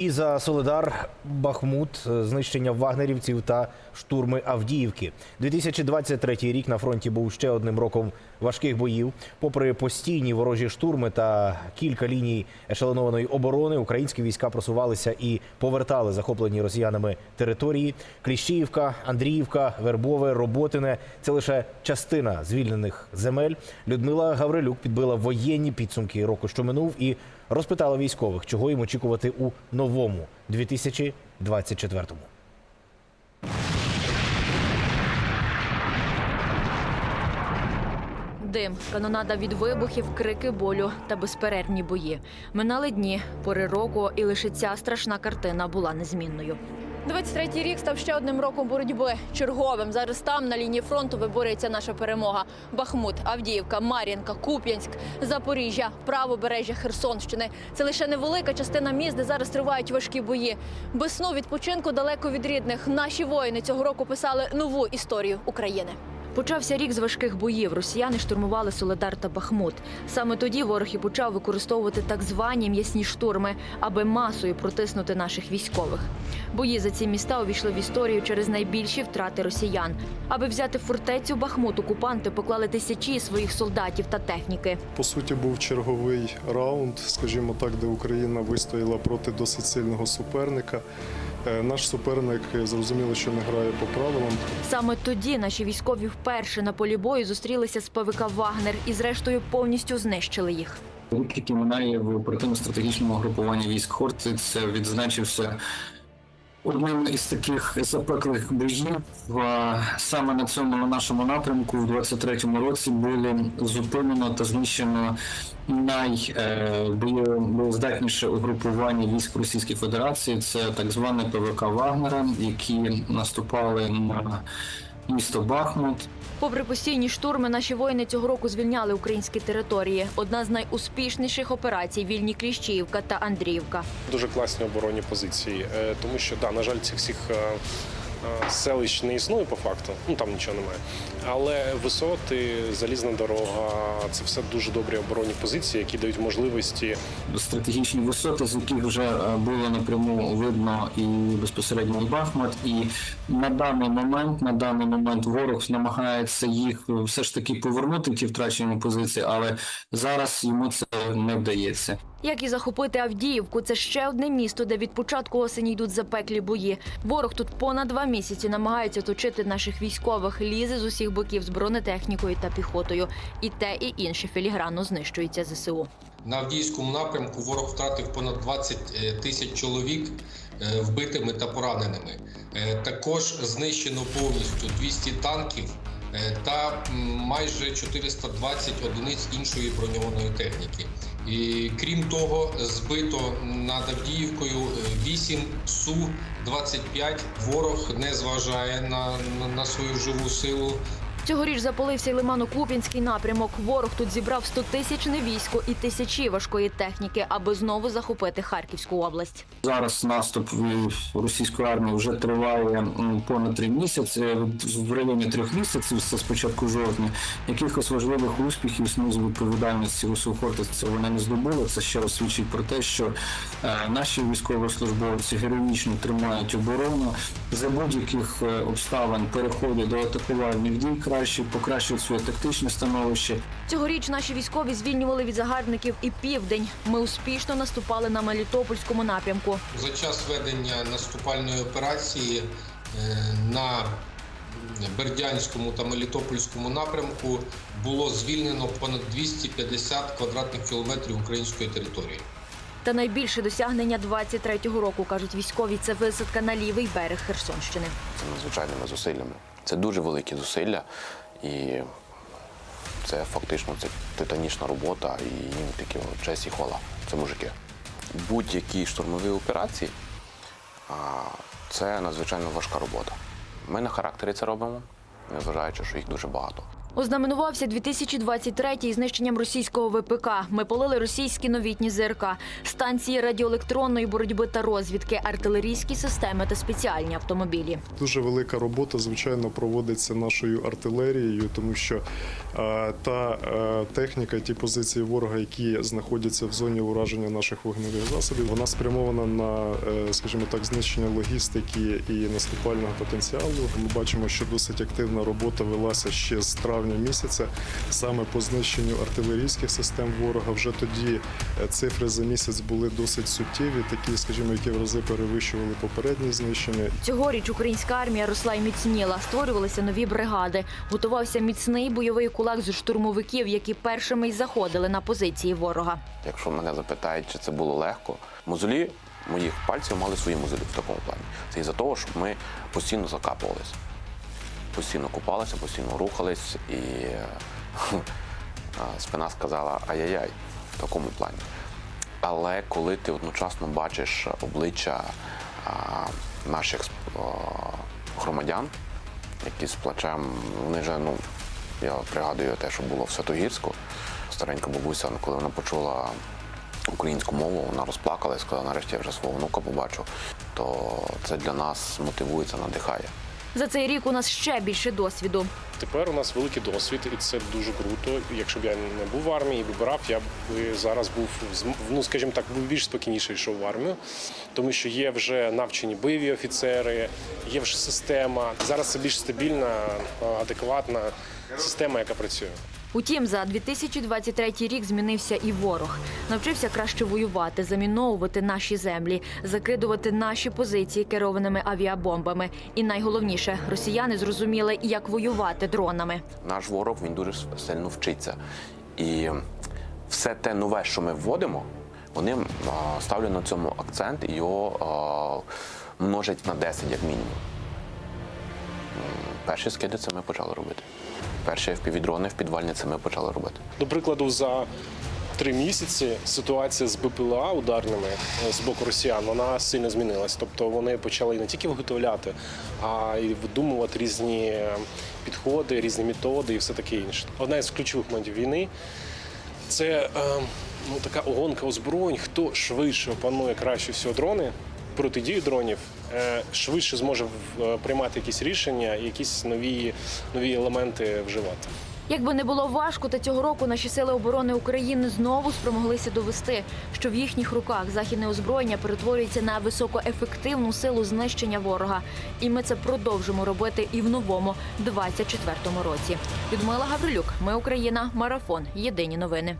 І за Соледар, Бахмут, знищення вагнерівців та штурми Авдіївки. 2023 рік на фронті був ще одним роком важких боїв. Попри постійні ворожі штурми та кілька ліній ешелонованої оборони, українські війська просувалися і повертали захоплені росіянами території. Кліщіївка, Андріївка, Вербове, Роботине це лише частина звільнених земель. Людмила Гаврилюк підбила воєнні підсумки року, що минув, і розпитала військових, чого їм очікувати у новому 2024-му. Дим, канонада від вибухів, крики болю та безперервні бої. Минали дні, пори року, і лише ця страшна картина була незмінною. 23-й рік став ще одним роком боротьби черговим. Зараз там на лінії фронту виборюється наша перемога. Бахмут, Авдіївка, Мар'їнка, Куп'янськ, Запоріжжя, правобережжя Херсонщини. Це лише невелика частина міст, де зараз тривають важкі бої. Без сну відпочинку далеко від рідних. Наші воїни цього року писали нову історію України. Почався рік з важких боїв. Росіяни штурмували Соледар та Бахмут. Саме тоді ворог і почав використовувати так звані м'ясні штурми, аби масою протиснути наших військових. Бої за ці міста увійшли в історію через найбільші втрати росіян. Аби взяти фортецю Бахмут, окупанти поклали тисячі своїх солдатів та техніки. По суті, був черговий раунд, скажімо так, де Україна вистояла проти досить сильного суперника. Е, Наш суперник е, зрозуміло, що не грає по правилам. Саме тоді наші військові вперше на полі бою зустрілися з ПВК Вагнер і, зрештою, повністю знищили їх. Який минає в оперативно-стратегічному групуванні військ Хортиць, відзначився одним із таких запеклих боїв. Саме на цьому на нашому напрямку в 23-му році було зупинено та знищено найбоєздатніше угрупування військ Російської Федерації. Це так зване ПВК Вагнера, які наступали на місто Бахмут. Попри постійні штурми, наші воїни цього року звільняли українські території. Одна з найуспішніших операцій вільні Кліщіївка та Андріївка. дуже класні оборонні позиції, Е, тому що да, на жаль, цих всіх е, е, селищ не існує по факту, ну там нічого немає. Але висоти, залізна дорога це все дуже добрі оборонні позиції, які дають можливості стратегічні висоти, з яких вже е, було напряму видно і безпосередньо Бахмут. І на даний момент, на даний момент, ворог намагається їх все ж таки повернути ті втрачені позиції, але зараз йому це не вдається. Як і захопити Авдіївку, це ще одне місто, де від початку осені йдуть запеклі бої. Ворог тут понад два місяці намагається точити наших військових, лізе з усіх боків з бронетехнікою та піхотою. І те, і інше філігранно знищується ЗСУ. На Авдіївському напрямку ворог втратив понад 20 тисяч чоловік е, вбитими та пораненими. Е, Також знищено повністю 200 танків е, та майже 420 одиниць іншої броньованої техніки. І крім того, збито над Авдіївкою 8 Су-25. Ворог не зважає на, на, на свою живу силу. Цьогоріч запалився й Лимано-Куп'янський напрямок. Ворог тут зібрав 100-тисячне військо і тисячі важкої техніки, аби знову захопити Харківську область. Зараз наступ е, російської армії вже триває понад три місяці, в районі трьох місяців, це з початку жовтня. Якихось важливих успіхів знизу відповідальності Русу це вони не здобули. Це ще раз свідчить про те, що е, наші військовослужбовці героїчно тримають оборону за будь-яких е, обставин переходять до атакувальних дій краще, покращують своє тактичне становище. Цьогоріч наші військові звільнювали від загарбників і південь. Ми успішно наступали на Мелітопольському напрямку. За час ведення наступальної операції е, на Бердянському та Мелітопольському напрямку було звільнено понад 250 квадратних кілометрів української території. Та найбільше досягнення 23-го року, кажуть військові, це висадка на лівий берег Херсонщини. це надзвичайними зусиллями. Це дуже великі зусилля, і це фактично це титанічна робота, і їм такі честь і хвала. Це мужики. Будь-які штурмові операції це надзвичайно важка робота. Ми на характері це робимо, незважаючи, що їх дуже багато. Ознаменувався 2023-й знищенням російського ВПК. Ми полили російські новітні ЗРК, станції радіоелектронної боротьби та розвідки, артилерійські системи та спеціальні автомобілі. Дуже велика робота, звичайно, проводиться нашою артилерією, тому що е, та е, техніка, ті позиції ворога, які знаходяться в зоні ураження наших вогневих засобів, вона спрямована на, е, скажімо так, знищення логістики і наступального потенціалу. Ми бачимо, що досить активна робота велася ще з травня місяця, саме по знищенню артилерійських систем ворога. Вже тоді е, цифри за місяць були досить суттєві, такі, скажімо, які в рази перевищували попередні знищення. Цьогоріч українська армія росла й міцніла. Створювалися нові бригади. Готувався міцний бойовий кулак з штурмовиків, які першими й заходили на позиції ворога. Якщо мене запитають, чи це було легко, мозолі моїх пальців мали свої мозолі в такому плані. Це із-за того, що ми постійно закапувалися. Постійно купалися, постійно рухались, і е, спина сказала ай-яй-яй в такому плані. Але коли ти одночасно бачиш обличчя а, наших громадян, які з плачем, вони вже, ну, я пригадую те, що було в Святогірську. Старенька бабуся, коли вона почула українську мову, вона розплакалась, сказала, нарешті я вже свого внука побачу. То це для нас мотивує, це надихає. За цей рік у нас ще більше досвіду. Тепер у нас великий досвід, і це дуже круто. Якщо б я не був в армії і вибирав, я б зараз був ну, скажімо так, був більш спокійніше йшов в армію, тому що є вже навчені бойові офіцери, є вже система. Зараз це більш стабільна, адекватна система, яка працює. Утім, за 2023 рік змінився і ворог. Навчився краще воювати, заміновувати наші землі, закидувати наші позиції керованими авіабомбами. І найголовніше, росіяни зрозуміли, як воювати дронами. Наш ворог він дуже сильно вчиться. І все те нове, що ми вводимо, вони ставлять на цьому акцент і його множать на 10 як мінімум. Перші скиди це ми почали робити. Перші впівдрони в підвальні це ми почали робити. До прикладу, за три місяці ситуація з БПЛА ударними е, з боку росіян вона сильно змінилась. Тобто вони почали не тільки виготовляти, а й видумувати різні е, підходи, різні методи і все таке інше. Одна із ключових моментів війни це е, ну, така огонка озброєнь, хто швидше опанує краще всього дрони. Протидію дронів е, швидше зможе е, приймати якісь рішення, якісь нові, нові елементи вживати. Якби не було важко, та цього року наші сили оборони України знову спромоглися довести, що в їхніх руках західне озброєння перетворюється на високоефективну силу знищення ворога. І ми це продовжимо робити і в новому 24-му році. Людмила Гаврилюк, ми Україна, марафон. Єдині новини.